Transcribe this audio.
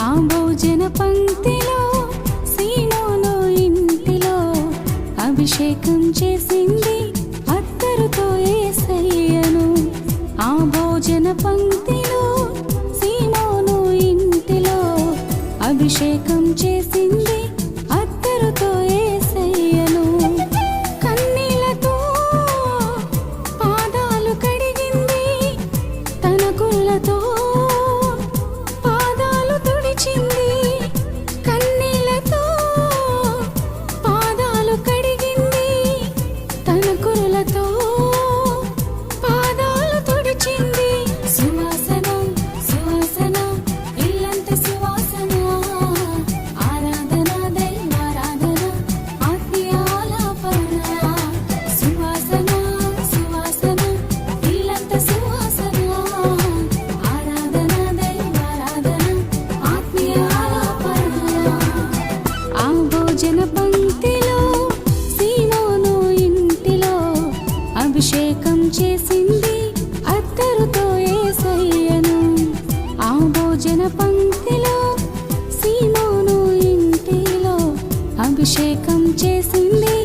ఆ భోజన పంక్తిలో సీమోను ఇంటిలో అభిషేకం చేసింది అత్తరుతో ఏసయ్యను. ఆ భోజన పంక్తిలో సీమోను ఇంటిలో అభిషేకం చేసింది అత్తరుతో ఏసయ్యను. కన్నీళ్ళతో పాదాలు కడిగింది తన కుళ్ళతో అభిషేకం చేసింది అత్తరుతో ఏసయ్యను. ఆ భోజన పంక్తిలో సీమోను ఇంటిలో అభిషేకం చేసింది